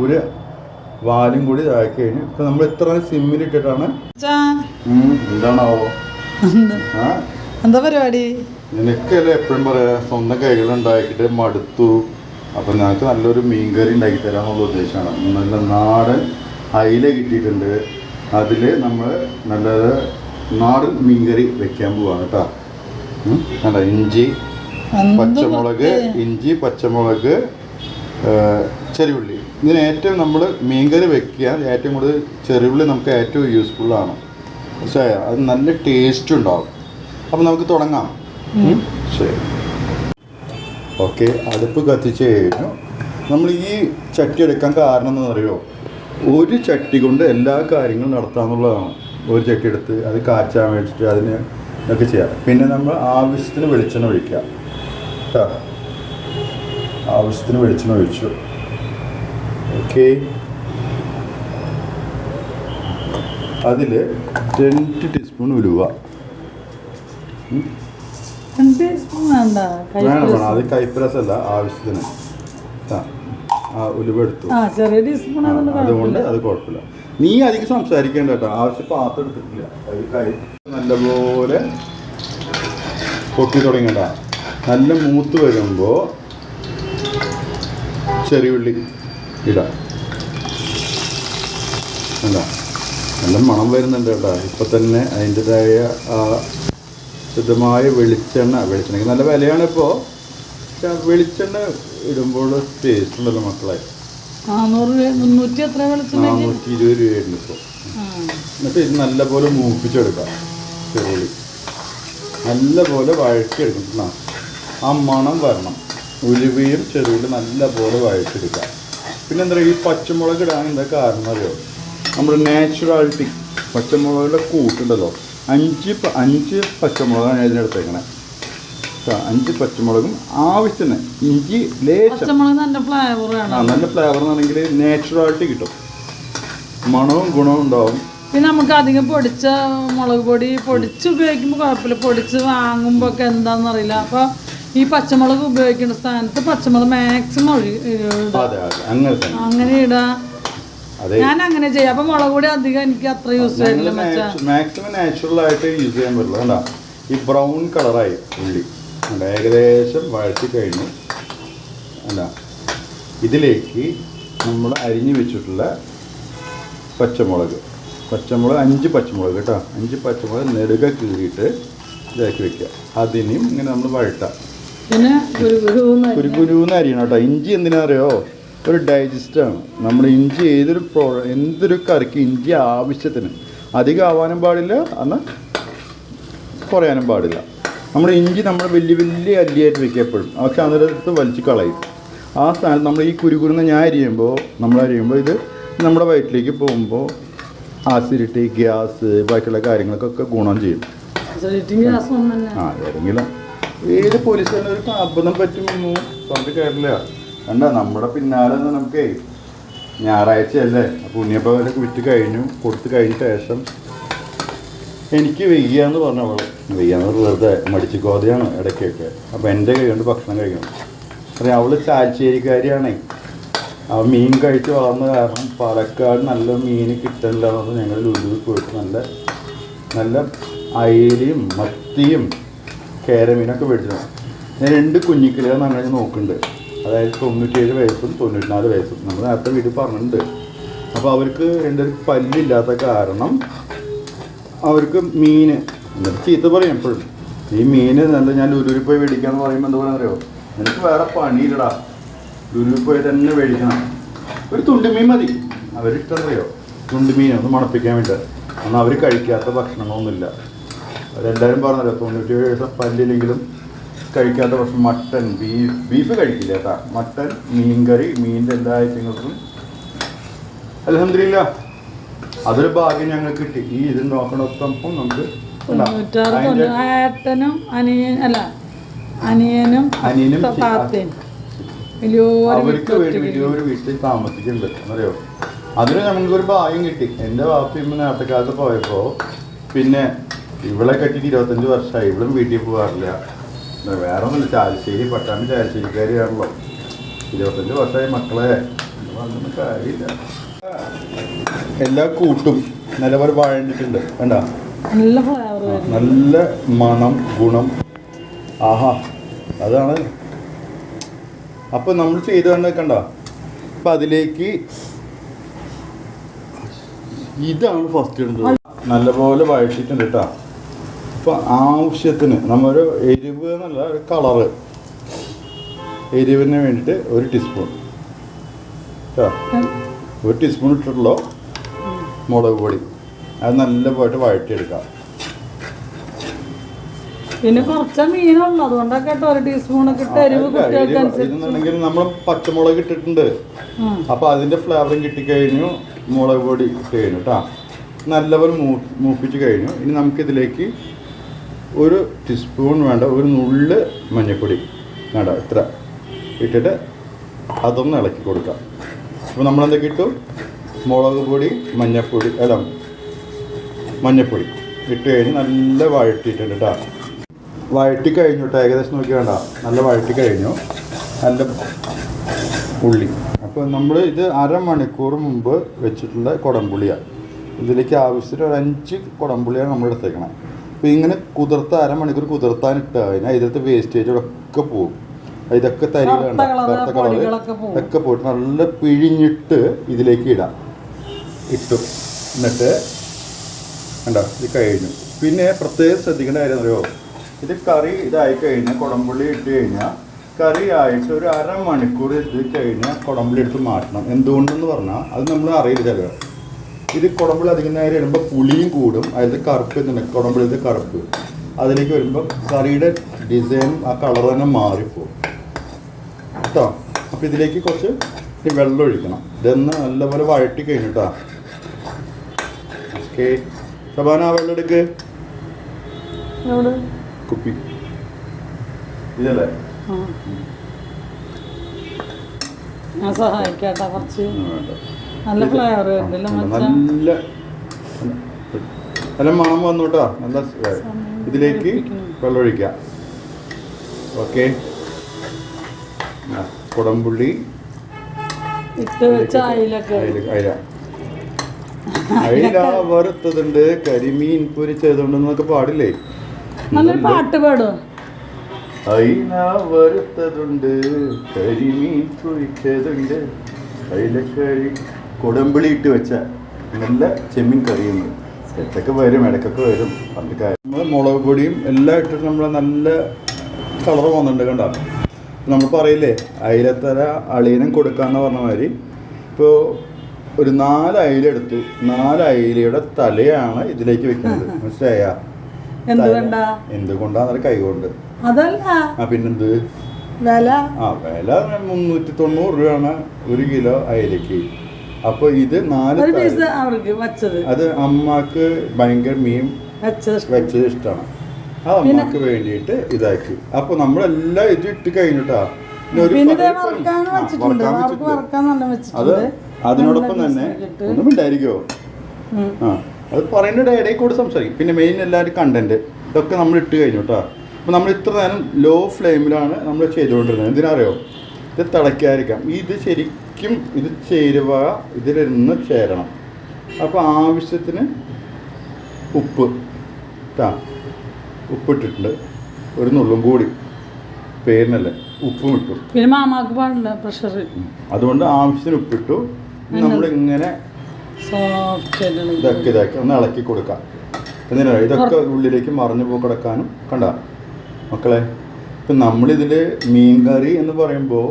ഒരു വാലും കൂടി ഇതാക്കഴിഞ്ഞു ഇപ്പൊ നമ്മൾ ഇത്ര സിമ്മിലിട്ടിട്ടാണ് എന്താണാവോ? എന്ത്? പരിപാടി? നിനക്കല്ലേ എപ്പോഴും പറയാ സ്വന്തം കൈകൾ ഉണ്ടാക്കിയിട്ട് മടുത്തു. അപ്പൊ ഞങ്ങൾക്ക് നല്ലൊരു മീൻകറി ഉണ്ടാക്കി തരാന്നുള്ള ഉദ്ദേശമാണ്. നല്ല നാടൻ അയില കിട്ടിയിട്ടുണ്ട്. അതിൽ നമ്മൾ നല്ലത് നാടൻ മീൻകറി വെക്കാൻ പോവാണ് കേട്ടോ കണ്ട? ഇഞ്ചി പച്ചമുളക് ഇഞ്ചി പച്ചമുളക് ചെറിയുള്ളി. ഇതിന് ഏറ്റവും നമ്മൾ മീൻകറി വെക്കാൻ ഏറ്റവും കൂടുതൽ ചെറിയുള്ളി നമുക്ക് ഏറ്റവും യൂസ്ഫുള്ളാണ് പക്ഷേ അത് നല്ല ടേസ്റ്റ് ഉണ്ടാവും. അപ്പം നമുക്ക് തുടങ്ങാം. ശരി. ഓക്കെ അടുപ്പ് കത്തിച്ച് കഴിഞ്ഞു. നമ്മൾ ഈ ചട്ടി എടുക്കാൻ കാരണം എന്ന് അറിയോ ഒരു ചട്ടി കൊണ്ട് എല്ലാ കാര്യങ്ങളും നടത്താമെന്നുള്ളതാണ് ഒരു ചട്ടി എടുത്ത് അത് കാച്ചാൻ വേണ്ടിയിട്ട് അതിന് ഒക്കെ ചെയ്യാം. പിന്നെ നമ്മൾ ആവശ്യത്തിന് വെളിച്ചെണ്ണ ഒഴിക്കുക. കേട്ടോ ആവശ്യത്തിന് വെളിച്ചെണ്ണ ഒഴിച്ചു. ഓക്കെ അതിൽ രണ്ട് ടീസ്പൂൺ ഉലുവ. കൈ വേണം വേണം. പ്ലസ്. അത് കൈപ്രസല്ല ആവശ്യത്തിന്. ആ ഉലുവ എടുത്തു. അതുകൊണ്ട് അതുകൊണ്ട് അത് കുഴപ്പമില്ല. നീ അധികം സംസാരിക്കേണ്ട കേട്ടോ. ആവശ്യം പാത്രം എടുത്തിട്ടില്ല. അത് കൈ നല്ലപോലെ പൊട്ടി തുടങ്ങണ്ട നല്ല മൂത്ത് വരുമ്പോൾ ചെറിയുള്ളി ഇടാം. അല്ല നല്ല മണം വരുന്നുണ്ട് കേട്ടോ. ഇപ്പം തന്നെ അതിന്റെതായ ആ ശുദ്ധമായ വെളിച്ചെണ്ണ വെളിച്ചെണ്ണയ്ക്ക് നല്ല വിലയാണ് ഇപ്പോൾ വെളിച്ചെണ്ണ ഇടുമ്പോൾ ടേസ്റ്റ് ഉണ്ടല്ലോ മക്കളെ. നാനൂറ്റി ഇരുപത് രൂപയായിരുന്നു ഇപ്പോൾ. എന്നിട്ട് ഇത് നല്ലപോലെ മൂപ്പിച്ചെടുക്കാം. ചെറുള്ളി. നല്ലപോലെ വഴറ്റിയെടുക്കണം. ആ മണം വരണം. ഉലുവയും ചെറുള്ളി നല്ലപോലെ വഴറ്റിയെടുക്കാം. പിന്നെ എന്താ പറയുക ഈ പച്ചമുളക് ഇടാൻ എന്താ കാരണം അറിയോ? നമ്മുടെ നാച്ചുറാലിറ്റി പച്ചമുളകിന്റെ കൂട്ടുണ്ടല്ലോ. അഞ്ച് അഞ്ച് പച്ചമുളകാണ് ഞാൻ ഇതിനെടുത്തേക്കണേ അഞ്ച് പച്ചമുളകും ആവശ്യത്തിന് ഇഞ്ചി ലേശം. നല്ല ഫ്ലേവർ ആണെങ്കിൽ നാച്ചുറാലിറ്റി കിട്ടും. മണവും ഗുണവും ഉണ്ടാവും. പിന്നെ നമുക്ക് അധികം പൊടിച്ച മുളക് പൊടി പൊടിച്ച് ഉപയോഗിക്കുമ്പോൾ കുഴപ്പമില്ല. പൊടിച്ച് വാങ്ങുമ്പോൾ ഒക്കെ എന്താണെന്ന് അറിയില്ല. അപ്പോൾ ഈ പച്ചമുളക് ഉപയോഗിക്കുന്ന സ്ഥാനത്ത് പച്ചമുളക് മാക്സിമം ഒഴി അങ്ങനെ ഇടാ. ഞാൻ അങ്ങനെ ചെയ്യാം. അപ്പൊ മുളക് പൊടി അധികം എനിക്ക് അത്ര യൂസ് ചെയ്യില്ല മാക്സിമം നാച്ചുറൽ ആയിട്ട് യൂസ് ചെയ്യാൻ പറ്റില്ല. കണ്ട? ഈ ബ്രൗൺ കളറായി ഉള്ളി. ഏകദേശം വഴറ്റി കഴിഞ്ഞു. അല്ല ഇതിലേക്ക് നമ്മൾ അരിഞ്ഞു വെച്ചിട്ടുള്ള പച്ചമുളക്. പച്ചമുളക് അഞ്ച് പച്ചമുളക് കേട്ടോ. അഞ്ച് പച്ചമുളക് നെടുക കീറിയിട്ട് ഇതാക്കി വെക്കുക. അതിനും ഇങ്ങനെ നമ്മൾ വഴട്ടാം പിന്നെ ഒരു ഒരു ഒരു കുരുന്ന് അരിയണം കേട്ടോ. ഇഞ്ചി എന്തിനാ അറിയോ? ഒരു ഡൈജസ്റ്റാണ് നമ്മൾ ഇഞ്ചി ഏതൊരു പ്രോ എന്തൊരു കറിക്ക് ഇഞ്ചി ആവശ്യത്തിന് അധികം ആവാനും പാടില്ല അന്ന് കുറയാനും പാടില്ല. നമ്മൾ ഇഞ്ചി നമ്മൾ വലിയ വലിയ അല്ലിയായിട്ട് വെക്കുക എപ്പോഴും. പക്ഷെ അതിനടുത്ത് വലിച്ചു കളയും. ആ സ്ഥാനത്ത് നമ്മൾ ഈ കുരുകുരുന്ന് ഞാൻ അരിയുമ്പോൾ നമ്മൾ അരിയുമ്പോൾ ഇത് നമ്മുടെ വയറ്റിലേക്ക് പോകുമ്പോൾ ആസിഡിറ്റി ഗ്യാസ് ബാക്കിയുള്ള കാര്യങ്ങൾക്കൊക്കെ ഗുണം ചെയ്യും. ആ ഏതെങ്കിലും ഏത് ഒരു അബദ്ധം പറ്റുമെന്നു പറഞ്ഞിട്ട് കാര്യമില്ല. കണ്ട നമ്മുടെ പിന്നാലെ നിന്ന് നമുക്കേ ഞായറാഴ്ചയല്ലേ? അപ്പോൾ ഉണ്ണിയപ്പവരൊക്കെ വിറ്റ് കഴിഞ്ഞു കൊടുത്തു കഴിഞ്ഞ ശേഷം എനിക്ക് വെയ്യാന്ന് പറഞ്ഞ അവൾ. വെയ്യാന്ന് വെറുതെ മടിച്ചു കോതയാണ് ഇടയ്ക്കൊക്കെ. അപ്പോൾ എന്റെ കൈ കൊണ്ട് ഭക്ഷണം കഴിക്കണം. അറിയാം അവൾ ചാച്ചേരിക്കാരിയാണേ ആ മീൻ കഴിച്ച് വളർന്ന കാരണം പാലക്കാട് നല്ല മീൻ കിട്ടണില്ല എന്ന് ഞങ്ങൾ ലുലുവിൽ പോയിട്ട് നല്ല നല്ല അയിലയും മത്തിയും കേരമീനൊക്കെ മേടിച്ചു ഞാൻ രണ്ട് കുഞ്ഞിക്കിളികൾ അങ്ങനെ നോക്കുന്നുണ്ട്. അതായത് തൊണ്ണൂറ്റിയേഴ് വയസ്സും തൊണ്ണൂറ്റിനാല് വയസ്സും. നമ്മൾ നേരത്തെ വീട്ടിൽ പറഞ്ഞിട്ടുണ്ട്. അപ്പോൾ അവർക്ക് രണ്ടുപേർക്ക് പല്ലില്ലാത്ത കാരണം അവർക്ക് മീൻ എന്നിട്ട് ചീത്ത പറയും എപ്പോഴും. ഈ മീൻ നല്ല ഞാൻ ലുരുവിൽ പോയി മേടിക്കാന്ന് പറയുമ്പോൾ എന്താ പറയുക അറിയോ എനിക്ക് വേറെ പണിയില്ലടാ. ലുരുവിൽ പോയി തന്നെ മേടിക്കണം. ഒരു തുണ്ടുമീൻ മതി. അവരിഷ്ടം അറിയോ തുണ്ടുമീൻ ഒന്ന് മണപ്പിക്കാൻ വേണ്ടി. അന്ന് അവർ കഴിക്കാത്ത ഭക്ഷണങ്ങളൊന്നുമില്ല. അവരെല്ലാവരും പറഞ്ഞല്ലോ തൊണ്ണൂറ്റി ഏഴ് പല്ലില്ലെങ്കിലും കഴിക്കാത്ത ഭക്ഷണം മട്ടൻ ബീഫ് ബീഫ് കഴിക്കില്ല കേട്ടാ. മട്ടൻ മീൻകറി മീനിന്റെ എല്ലാ ഐറ്റങ്ങൾക്കും. അലഹമില്ല അതൊരു ഭാഗ്യം ഞങ്ങൾക്ക് കിട്ടി. ഈ ഇത് നോക്കണൊപ്പം നമുക്ക് ഏട്ടനും അനിയൻ അല്ല അനിയനും അനിയനും അവർക്ക് വേണ്ടി വലിയൊരു വീട്ടിൽ താമസിക്കുന്നുണ്ട്. അറിയോ? അതിന് ഞങ്ങൾക്കൊരു ഭാഗ്യം കിട്ടി. എന്റെ വാപ്പിയമ്മ നേരത്തെ കാലത്ത് പോയപ്പോൾ പിന്നെ ഇവളെ കെട്ടിയിട്ട് ഇരുപത്തഞ്ച് വർഷമായി. ഇവളും വീട്ടിൽ പോകാറില്ല. വേറെ ഒന്നുമില്ല ചാലശ്ശേരി പട്ടാമ്പി ചാലശ്ശേരിക്കാരിയാണല്ലോ ഇരുപത്തഞ്ച് വർഷമായി മക്കളെ. അതൊന്നും കാര്യമില്ല. എല്ലാ കൂട്ടും നിലപോലെ വാഴണ്ടിട്ടുണ്ട്. വേണ്ട നല്ല നല്ല മണം ഗുണം. ആഹാ അതാണ്. അപ്പൊ നമ്മൾ ചെയ്ത് കണ്ടേക്കണ്ട കണ്ട? അപ്പൊ അതിലേക്ക് ഇതാണ് ഫസ്റ്റ് ഇടുന്നത്. നല്ലപോലെ വഴറ്റിട്ടുണ്ട് കേട്ടോ. അപ്പൊ ആവശ്യത്തിന് നമ്മൊരു എരിവ് എന്നല്ല ഒരു കളറ്. എരിവിന് വേണ്ടിയിട്ട് ഒരു ടീസ്പൂൺ കേട്ടോ ഒരു ടീസ്പൂൺ ഇട്ടിട്ടുള്ളൂ മുളക് പൊടി. അത് നല്ല പോയിട്ട് വഴറ്റിയെടുക്കാം. പിന്നെ കുറച്ച് മീനുള്ളൂ. അതുകൊണ്ടൊക്കെ കേട്ടോ ഒരു ടീസ്പൂൺ ഇട്ട് എരിവ് കുട്ടികൾക്ക് ഇതെന്നുണ്ടെങ്കിൽ നമ്മൾ പച്ചമുളക് ഇട്ടിട്ടുണ്ട്. അപ്പൊ അതിന്റെ ഫ്ലേവറും കിട്ടിക്കഴിഞ്ഞു മുളക് പൊടി ഇട്ട് കഴിഞ്ഞു കേട്ടോ നല്ലപോലെ മൂപ്പിച്ച് കഴിഞ്ഞു. ഇനി നമുക്കിതിലേക്ക് ഒരു ടീസ്പൂൺ വേണ്ട ഒരു നുള്ള് മഞ്ഞൾപ്പൊടി വേണ്ട ഇത്ര. ഇട്ടിട്ട് അതൊന്ന് ഇളക്കി കൊടുക്കാം. അപ്പോൾ നമ്മളെന്തൊക്കെ ഇട്ടു മുളക് പൊടി മഞ്ഞൾപ്പൊടി അല്ല മഞ്ഞൾപ്പൊടി ഇട്ട് കഴിഞ്ഞ് നല്ല വഴട്ടിയിട്ടുണ്ട് കേട്ടോ വഴട്ടി കഴിഞ്ഞു കേട്ടോ ഏകദേശം നോക്കി വേണ്ട നല്ല വഴട്ടി കഴിഞ്ഞു. നല്ല ഉള്ളി അപ്പോൾ നമ്മൾ ഇത് അരമണിക്കൂർ മുമ്പ് വെച്ചിട്ടുള്ള കുടംപുളിയാണ് ഇതിലേക്ക് ആവശ്യത്തിന് ഒരു അഞ്ച് കുടംപുളിയാണ് നമ്മൾ എടുത്തേക്കണം അപ്പോൾ ഇങ്ങനെ കുതിർത്ത അരമണിക്കൂർ കുതിർത്താൻ അതിന് അതിലത്തെ വേസ്റ്റേജ് ഒക്കെ പോകും ഇതൊക്കെ തരി കറുത്ത. ഒക്കെ പോയിട്ട് നല്ല പിഴിഞ്ഞിട്ട് ഇതിലേക്ക് ഇടാം. ഇട്ടു. എന്നിട്ട് കണ്ടോ ഇത് കഴിഞ്ഞു. പിന്നെ പ്രത്യേകം ശ്രദ്ധിക്കേണ്ട കാര്യം അറിയോ ഇത് കറി ഇതായി കഴിഞ്ഞാൽ കുടംപുള്ളി ഇട്ട് കഴിഞ്ഞാൽ കറി ആയിട്ട് ഒരു അരമണിക്കൂർ ഇത് കഴിഞ്ഞാൽ കുടംപുള്ളി എടുത്ത് മാറ്റണം. എന്തുകൊണ്ടെന്ന് പറഞ്ഞാൽ അത് നമ്മൾ അറിയില്ല ചിലവ് ഇത് കുടമ്പിൾ അധികം നേരം ഇടുമ്പോൾ പുളിയും കൂടും. അതിലത്തെ കറുപ്പ് തന്നെ കുടംപുള്ളിത്തെ കറുപ്പ്. അതിലേക്ക് വരുമ്പോൾ കറിയുടെ ഡിസൈൻ ആ കളർ തന്നെ മാറിപ്പോകും കേട്ടോ അപ്പോൾ ഇതിലേക്ക് കുറച്ച് വെള്ളം ഒഴിക്കണം. ഇതൊന്ന് നല്ലപോലെ വഴട്ടി കഴിഞ്ഞിട്ടാ. ഓക്കെ. സബാന ആ വെള്ളം എടുക്ക്. കുപ്പി. ഇതല്ലേ? സഹായിക്കാട്ടാ കുറച്ച്. നല്ല ഫ്ലേവർ നല്ല നല്ല മണം വന്നു കേട്ടോ. നല്ല ഇതിലേക്ക് വെള്ളം ഒഴിക്കാം ഓക്കെ. കുടംപുള്ളി. അയില വറുത്തതുണ്ട് കരിമീൻ പൊരിച്ചതുണ്ടെന്നൊക്കെ പാടില്ലേ? നല്ലൊരു പാട്ട് പാടും അയില വറുത്തതുണ്ട് കരിമീൻ പൊരിച്ചതുണ്ട്. അയിലക്കറി കുടമ്പിളി ഇട്ട് വെച്ച നല്ല ചെമ്മീൻ കറിയുന്നു ഇടയ്ക്കൊക്കെ വരും ഇടയ്ക്കൊക്കെ വരും. പണ്ട് നമ്മൾ മുളക് പൊടിയും എല്ലാം ഇട്ടിട്ട് നമ്മൾ നല്ല കളർ വന്നിട്ടുണ്ട് കണ്ട? നമ്മൾ പറയില്ലേ അയിലത്തര അളീനം കൊടുക്കാന്ന് പറഞ്ഞ മാതിരി. ഇപ്പോൾ ഒരു നാല് അയില എടുത്തു. നാല് അയിലയുടെ തലയാണ് ഇതിലേക്ക് വെക്കുന്നത്. മനസ്സിലായ? എന്തുകൊണ്ടാ? എന്തുകൊണ്ടാന്ന് കൈ കൊണ്ട് അതല്ല. ആ പിന്നെന്ത്? വില. ആ വില മുന്നൂറ്റി തൊണ്ണൂറ് രൂപയാണ് ഒരു കിലോ അയലക്ക് അപ്പോൾ ഇത് നാല് അവർക്ക് വച്ചത്. അത് അമ്മയ്ക്ക് ഭയങ്കര മീൻ വെച്ചത് ഇഷ്ടമാണ് ആ അമ്മയ്ക്ക് വേണ്ടിയിട്ട് ഇതാക്കി. അപ്പൊ നമ്മളെല്ലാം ഇത് ഇട്ട് കഴിഞ്ഞിട്ടാ. അത് അതിനോടൊപ്പം തന്നെ. ഒന്നും ഉണ്ടായിരിക്കോ ആ അത് പറയുന്ന ഇടയിൽ കൂടെ സംസാരിക്കും. പിന്നെ മെയിൻ എല്ലാവരും കണ്ടന്റ് ഇതൊക്കെ നമ്മൾ ഇട്ട് കഴിഞ്ഞു കേട്ടോ അപ്പോൾ നമ്മൾ ഇത്ര നേരം ലോ ഫ്ലെയിമിലാണ് നമ്മൾ ചെയ്തുകൊണ്ടിരുന്നത്. എന്തിനറിയോ ഇത് തിളയ്ക്കാതിരിക്കാം. ഇത് ശരിക്കും ഇത് ചേരുവ ഇതിലിരുന്ന് ചേരണം. അപ്പോൾ ആവശ്യത്തിന് ഉപ്പ് കേട്ടാ ഉപ്പിട്ടിട്ടുണ്ട്. ഒരു നുള്ളും കൂടി. പേരിനല്ലേ? ഉപ്പും ഇട്ടു. പിന്നെ മാമാക്ക് പാടില്ല പ്രഷർ അതുകൊണ്ട് ആവശ്യത്തിന് ഉപ്പിട്ടു. നമ്മളിങ്ങനെ ഇതാക്കി ഇതൊക്കെ. ഒന്ന് ഇളക്കി കൊടുക്കാം. എന്തിനാ? ഇതൊക്കെ ഉള്ളിലേക്ക് മറിഞ്ഞു പോയി കിടക്കാനും കണ്ട. മക്കളെ ഇപ്പം നമ്മളിതിൽ മീൻ കറി എന്ന് പറയുമ്പോൾ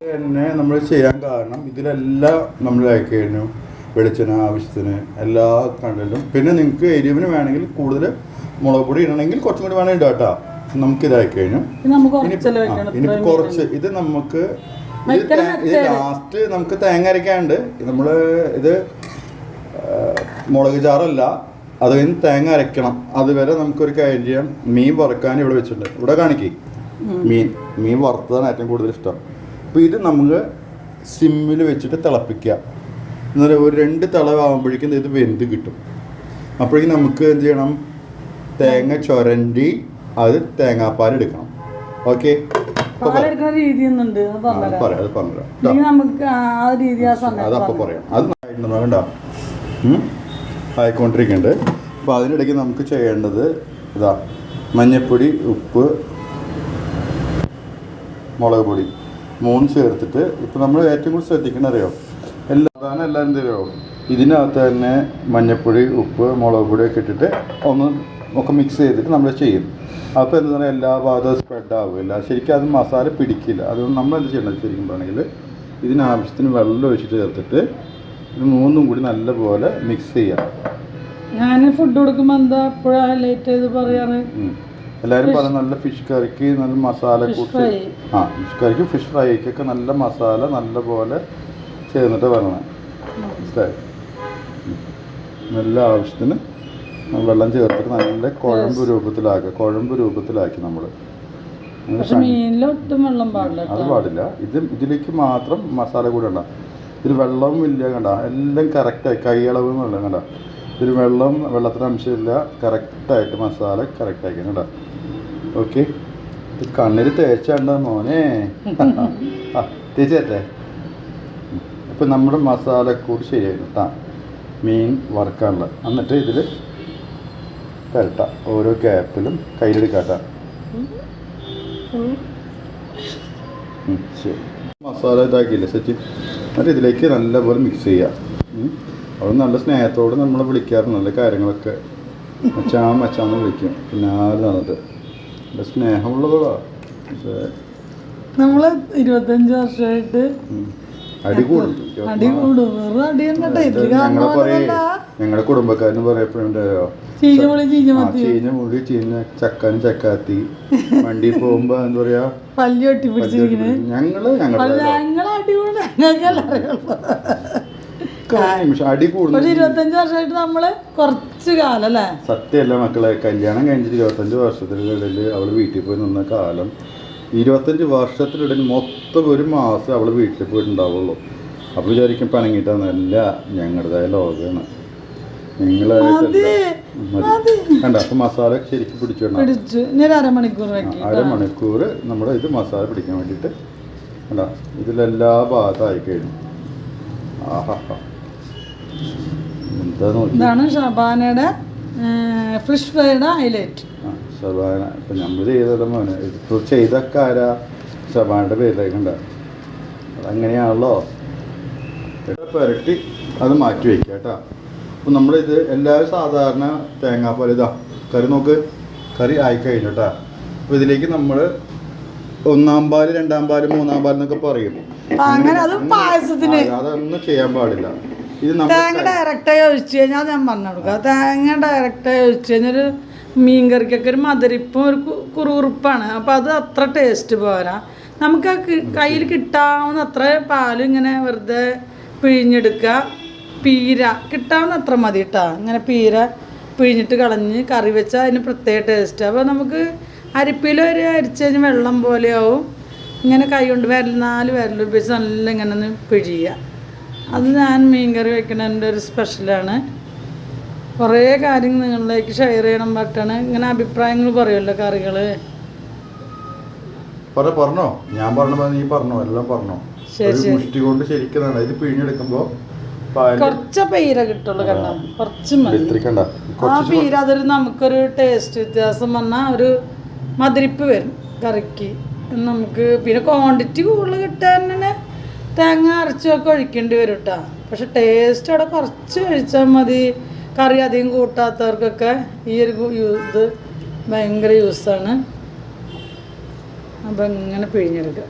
തന്നെ നമ്മൾ ചെയ്യാൻ കാരണം ഇതിലെല്ലാം നമ്മൾ ആക്കി കഴിഞ്ഞു വെളിച്ചെണ്ണ ആവശ്യത്തിന് എല്ലാ കണ്ടന്റും പിന്നെ നിങ്ങൾക്ക് എരിവിന് വേണമെങ്കിൽ കൂടുതൽ മുളക് പൊടി ഇടണമെങ്കിൽ കുറച്ചും കൂടി വേണമെങ്കിൽ ഇടാം കേട്ടോ നമുക്ക് ഇതായി കഴിഞ്ഞു ഇനി കുറച്ച് ഇത് നമുക്ക് ഇത്. ലാസ്റ്റ് നമുക്ക് തേങ്ങ അരയ്ക്കാണ്ട് നമ്മൾ ഇത് മുളക് ചാറല്ല അത് കഴിഞ്ഞ് തേങ്ങ അരയ്ക്കണം അതുവരെ നമുക്കൊരു കാര്യം മീൻ വറുക്കാൻ ഇവിടെ വെച്ചിട്ടുണ്ട്. ഇവിടെ കാണിക്കേ. മീൻ മീൻ വറുത്തതാണ് ഏറ്റവും കൂടുതൽ ഇഷ്ടം. അപ്പോൾ ഇത് നമുക്ക് സിമ്മിൽ വെച്ചിട്ട് തിളപ്പിക്കുക. എന്നാലും ഒരു രണ്ട് തിളവാകുമ്പോഴേക്കും ഇത് വെന്ത് കിട്ടും. അപ്പോഴേക്കും നമുക്ക് എന്ത് ചെയ്യണം? തേങ്ങ ചുരണ്ടി അത് തേങ്ങാപ്പാൽ എടുക്കണം. ഓക്കെ? പാലെടുക്കുന്ന രീതി ഒന്നുണ്ട് അത് ആ, അത് പറഞ്ഞുതരാം. പറയാം. അത്? ആയിക്കൊണ്ടിരിക്കുന്നുണ്ട്. അപ്പോൾ അതിനിടയ്ക്ക് നമുക്ക് ചെയ്യേണ്ടത് ഇതാ മഞ്ഞപ്പൊടി ഉപ്പ് മുളക് പൊടി. മൂന്ന് ചേർത്തിട്ട് ഇപ്പോൾ നമ്മൾ ഏറ്റവും കൂടുതൽ ശ്രദ്ധിക്കണം അറിയോ? എല്ലാ സാധാരണ എല്ലാവരും തരുമോ ഇതിനകത്ത് തന്നെ മഞ്ഞൾപ്പൊടി ഉപ്പ് മുളക് പൊടിയൊക്കെ ഇട്ടിട്ട് ഒന്ന് ഒക്കെ മിക്സ് ചെയ്തിട്ട് നമ്മൾ ചെയ്യും. അപ്പോൾ എന്താ പറയുക എല്ലാ ഭാഗത്തും സ്പ്രെഡ് ആവില്ല. ശരിക്കും അത് മസാല പിടിക്കില്ല. അതുകൊണ്ട് നമ്മൾ എന്ത് ചെയ്യണം ശരിക്കും പറഞ്ഞെങ്കിൽ ഇതിനാവശ്യത്തിന് വെള്ളം ഒഴിച്ചിട്ട് ചേർത്തിട്ട് ഇത് മൂന്നും കൂടി നല്ലപോലെ മിക്സ് ചെയ്യാം. ഞാൻ ഫുഡ് കൊടുക്കുമ്പോൾ എന്താ ലേറ്റ് ചെയ്ത് പറയാറ്. എല്ലാവരും പറയുന്ന നല്ല ഫിഷ് കറിക്ക് നല്ല മസാല കൂട്ടി. ആ ഫിഷ് കറിക്ക് ഫിഷ് ഫ്രൈക്കൊക്കെ നല്ല മസാല നല്ല പോലെ ചേർന്നിട്ട് വരണം. മനസ്സിലായി? നല്ല ആവശ്യത്തിന് വെള്ളം ചേർത്തിട്ട് നല്ല കുഴമ്പ് രൂപത്തിലാക്കുക. കുഴമ്പ് രൂപത്തിലാക്കി നമ്മൾ അത് പാടില്ല. ഇത് ഇതിലേക്ക് മാത്രം മസാല കൂടെ ഉണ്ടാകും ഇതിൽ വെള്ളവും ഇല്ല കണ്ട. എല്ലാം കറക്റ്റായി കൈയളവും വെള്ളം കണ്ട. ഇതിൽ വെള്ളം വെള്ളത്തിന് അംശമില്ല. കറക്റ്റായിട്ട് മസാല കറക്റ്റാക്കി കേട്ടോ. ഓക്കെ ഇത് കണ്ണിൽ തേച്ചണ്ട മോനെ. ആ തേച്ചേറ്റേ ഇപ്പം നമ്മുടെ മസാല കൂടി ശരിയായിരുന്നു ആ മീൻ വറുക്കാനുള്ള എന്നിട്ട് ഇതിൽ തരട്ട. ഓരോ ഗ്യാപ്പിലും കയ്യിലെടുക്കാട്ട മസാല ഇതാക്കിയില്ലേ? സെറ്റ് എന്നിട്ട് ഇതിലേക്ക് നല്ലപോലെ മിക്സ് ചെയ്യുക ഉം. അവൾ നല്ല സ്നേഹത്തോട് നമ്മളെ വിളിക്കാറുണ്ട്. നല്ല കാര്യങ്ങളൊക്കെ മച്ചാൻ മച്ചാന്ന് വിളിക്കും. പിന്നെ ആരുന്നത് നല്ല സ്നേഹമുള്ളതാ പക്ഷേ നമ്മൾ ഇരുപത്തഞ്ച് വർഷമായിട്ട് അടി കൂടും. അടി കൂടും. വെറും അടി ഞങ്ങളെ ഞങ്ങളുടെ കുടുംബക്കാരന് പറയപ്പോഴുണ്ടോ ചീഞ്ഞ മുടി ചക്കാനും ചക്കാത്തി. വണ്ടി പോകുമ്പോ എന്താ പറയാ? പല്ലി ഒട്ടി പിടിച്ചിരിക്കുന്നത് ഞങ്ങൾ ഞങ്ങളെ ഞങ്ങൾ അടി ഞങ്ങൾക്കല്ല അറിയുള്ളൂ. അടി കൂടുന്നു പക്ഷെ ഇരുപത്തഞ്ച് വർഷമായിട്ട് നമ്മൾ കുറച്ച് കാലം അല്ലേ? സത്യമല്ല മക്കളെ കല്യാണം കഴിഞ്ഞിട്ട് ഇരുപത്തഞ്ച് വർഷത്തിനിടയിൽ അവൾ വീട്ടിൽ പോയി നിന്ന കാലം ഇരുപത്തഞ്ച് വർഷത്തിനിടയിൽ മൊത്തം ഒരു മാസം അവൾ വീട്ടിൽ പോയിട്ടുണ്ടാവുള്ളൂ. അപ്പൊ വിചാരിക്കും പണങ്ങിട്ടല്ല ഞങ്ങളുടേതായ ലോകമാണ്. നിങ്ങളെ മതി. കണ്ട? അപ്പം മസാല ശരിക്കും പിടിച്ചു ഇനി അരമണിക്കൂർ നമ്മുടെ ഇത് മസാല പിടിക്കാൻ വേണ്ടിയിട്ട്. കണ്ട? ഇതിലെല്ലാ ഭാഗത്തായി കഴിഞ്ഞു ആഹാ ഇതാണ് ഷബാനയുടെ ഫിഷ് ഫ്രൈയുടെ ഹൈലൈറ്റ് ഷബാന ഇപ്പം നമ്മൾ ചെയ്തല്ലോ മോനെ? ഇപ്പോൾ ചെയ്തൊക്കെ ആരാ ഷബാനയുടെ പേരിലേക്കുണ്ട്. കണ്ട അതങ്ങനെയാണല്ലോ പുരട്ടി അത് മാറ്റി വയ്ക്കുക കേട്ടോ. അപ്പം നമ്മളിത് എല്ലാവരും സാധാരണ തേങ്ങാപ്പാൽ ഇതാ കറി നോക്ക്. കറി ആയി കഴിഞ്ഞു കേട്ടോ. അപ്പോൾ ഇതിലേക്ക് നമ്മൾ ഒന്നാം പാൽ രണ്ടാം പാൽ മൂന്നാം പാൽ എന്നൊക്കെ പറയും. അങ്ങനെ അതൊന്നും ചെയ്യാൻ പാടില്ല. തേങ്ങ ഡയറക്റ്റായി ഒഴിച്ചു കഴിഞ്ഞാൽ ഞാൻ പറഞ്ഞു കൊടുക്കാം തേങ്ങ ഡയറക്റ്റായി ഒഴിച്ചു കഴിഞ്ഞാൽ ഒരു മീൻ കറിക്കൊക്കെ ഒരു മധുരിപ്പും ഒരു കുറുകുറുപ്പാണ്. അപ്പം അത് അത്ര ടേസ്റ്റ് പോരാ. നമുക്ക് ആ കയ്യിൽ കിട്ടാവുന്ന അത്ര പാലും ഇങ്ങനെ വെറുതെ പിഴിഞ്ഞെടുക്കുക. പീര കിട്ടാവുന്ന അത്ര മതി കേട്ടോ ഇങ്ങനെ പീര പിഴിഞ്ഞിട്ട് കളഞ്ഞ് കറി വെച്ചാൽ അതിന് പ്രത്യേക ടേസ്റ്റ് അപ്പോൾ നമുക്ക് അരിപ്പിയിൽ ഒരു അരിച്ച് കഴിഞ്ഞ് വെള്ളം പോലെയാവും. ഇങ്ങനെ കൈ കൊണ്ട് വിരൽ നാല് വിരൽ ഉപയോഗിച്ച് നല്ല ഇങ്ങനെ ഒന്ന് പിഴിയുക. അത് ഞാൻ മീൻകറി വെക്കണതിന്റെ ഒരു സ്പെഷ്യലാണ് കുറേ കാര്യങ്ങൾ നിങ്ങളിലേക്ക് ഷെയർ ചെയ്യണം പറ്റാണ് ഇങ്ങനെ അഭിപ്രായങ്ങൾ പറയുമല്ലോ കറികൾ പറ പറഞ്ഞോ. ഞാൻ പറഞ്ഞ നീ പറഞ്ഞോ എല്ലാം പറഞ്ഞോ. മുഷ്ടി കൊണ്ട് ശരിക്കുന്നതാണ്. ഇത് പിഴിഞ്ഞെടുക്കുമ്പോ കുറച്ച പീര കിട്ടുള്ളൂ കണ്ട? കുറച്ച് മതി. ആ പീര അതൊരു നമുക്കൊരു ടേസ്റ്റ് വ്യത്യാസം പറഞ്ഞാൽ ഒരു മതിരിപ്പ് വരും കറിക്ക്. നമുക്ക് പിന്നെ ക്വാണ്ടിറ്റി കൂടുതൽ കിട്ടാൻ തന്നെ തേങ്ങ അരച്ചൊക്കെ ഒഴിക്കേണ്ടി വരും കേട്ടോ പക്ഷെ ടേസ്റ്റ് അവിടെ കുറച്ച് കഴിച്ചാൽ മതി. കറി അധികം കൂട്ടാത്തവർക്കൊക്കെ ഈ ഒരു ഇത് ഭയങ്കര യൂസാണ് അപ്പം ഇങ്ങനെ പിഴിഞ്ഞെടുക്കുക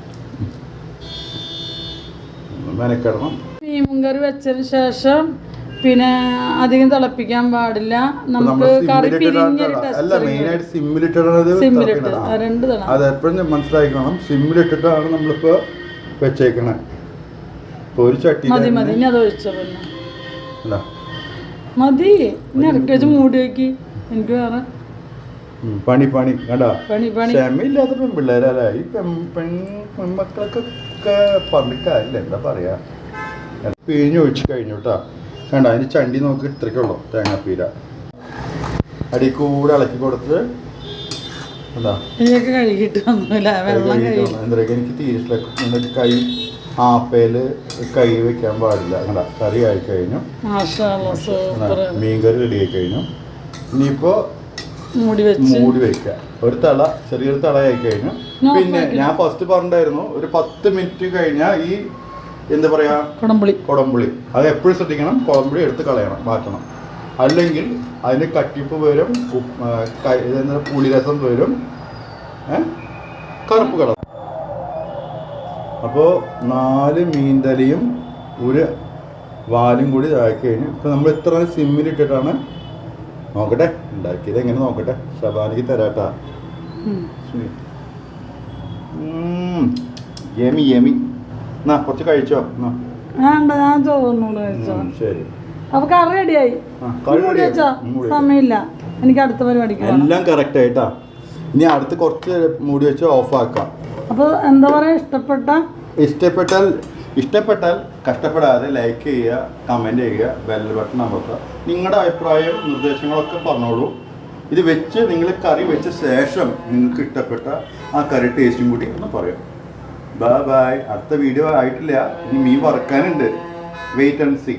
മീൻ കറി വെച്ചതിന് ശേഷം പിന്നെ അധികം തിളപ്പിക്കാൻ പാടില്ല. നമുക്ക് കറി സിമ്മിലിട്ട് ആ, രണ്ട് തള അത് എപ്പോഴും മനസ്സിലാക്കണം സിമ്മിലിട്ടിട്ടാണ് നമ്മളിപ്പോ വെച്ചേക്കണേ. ഒരു ചട്ടി മതി മതി. ഇനി അത് ഒഴിച്ചോ പിന്നെ. അല്ല മതി. ഇനി ഇറക്കി വെച്ച് മൂടി വെക്കി. എനിക്ക് വേറെ. ഉം, പണി പണി. കണ്ടാ? പണി പണി. ക്ഷമയില്ലാത്ത പെൺപിള്ളേരല്ലേ? ഈ പെൺ പെൺ പെൺമക്കൾക്കൊക്കെ പറഞ്ഞിട്ടില്ല എന്താ പറയാ? പിഴിഞ്ഞ് ഒഴിച്ച് കഴിഞ്ഞു കേട്ടാ കണ്ട? അതിന് ചണ്ടി നോക്കി ഇത്രയ്ക്കുള്ളൂ തേങ്ങാപ്പീര. അടി കൂടെ ഇളക്കി കൊടുത്ത്. എന്താ? കഴുകിട്ട് എനിക്ക് തീരെ ഇഷ്ടം കൈ ആപ്പയിൽ കൈ വെക്കാൻ പാടില്ല. അങ്ങടാ കറി ആയി കഴിഞ്ഞു മീൻകറി റെഡി ആയി കഴിഞ്ഞു ഇനിയിപ്പോ മൂടി വെക്കുക ഒരു തള ചെറിയൊരു തള ആയി കഴിഞ്ഞു പിന്നെ ഞാൻ ഫസ്റ്റ് പറഞ്ഞിട്ടായിരുന്നു ഒരു പത്ത് മിനിറ്റ് കഴിഞ്ഞാൽ ഈ എന്താ പറയാ? കുടംപുളി. കുടംപുളി. അത് എപ്പോഴും ശ്രദ്ധിക്കണം കുടംപുളി എടുത്ത് കളയണം മാറ്റണം അല്ലെങ്കിൽ അതിന് കട്ടിപ്പ് വരും പുളിരസം വരും? കറുപ്പ് കളർ. അപ്പോൾ നാല് മീൻതലയും ഒരു വാലും കൂടി ഇതാക്കി കഴിഞ്ഞു. ഇപ്പം നമ്മൾ ഇത്ര സിമ്മിലിട്ടിട്ടാണ് നോക്കട്ടെ? ഉണ്ടാക്കിയത് എങ്ങനെ നോക്കട്ടെ? ഷബാനിക്ക് തരാട്ടാ. യമി യമി എന്നാ കുറച്ച് കഴിച്ചോ? ശരി. അപ്പൊ കറി റെഡിയായി. സമയമില്ല. എനിക്ക് അടുത്ത പരിപാടിക്ക് എല്ലാം കറക്റ്റ് ആയിട്ടാ. ഇനി അടുത്ത് കുറച്ച് മൂടി വെച്ച് ഓഫ് ആക്കാം. അപ്പൊ എന്താ പറയാ ഇഷ്ടപ്പെട്ട? ഇഷ്ടപ്പെട്ടാൽ ഇഷ്ടപ്പെട്ടാൽ കഷ്ടപ്പെടാതെ ലൈക്ക് ചെയ്യുക കമന്റ് ചെയ്യുക ബെൽ ബട്ടൺ അമർത്തുക. നിങ്ങളുടെ അഭിപ്രായം നിർദ്ദേശങ്ങളൊക്കെ പറഞ്ഞോളൂ. ഇത് വെച്ച് നിങ്ങൾ കറി വെച്ച ശേഷം നിങ്ങൾക്ക് ഇഷ്ടപ്പെട്ട ആ കറി ടേസ്റ്റും കൂടി ഒന്ന് പറയാം. ബൈ ബൈ അടുത്ത വീഡിയോ ആയിട്ടില്ല. ഇനി മീൻ വറക്കാനുണ്ട്. Wait and see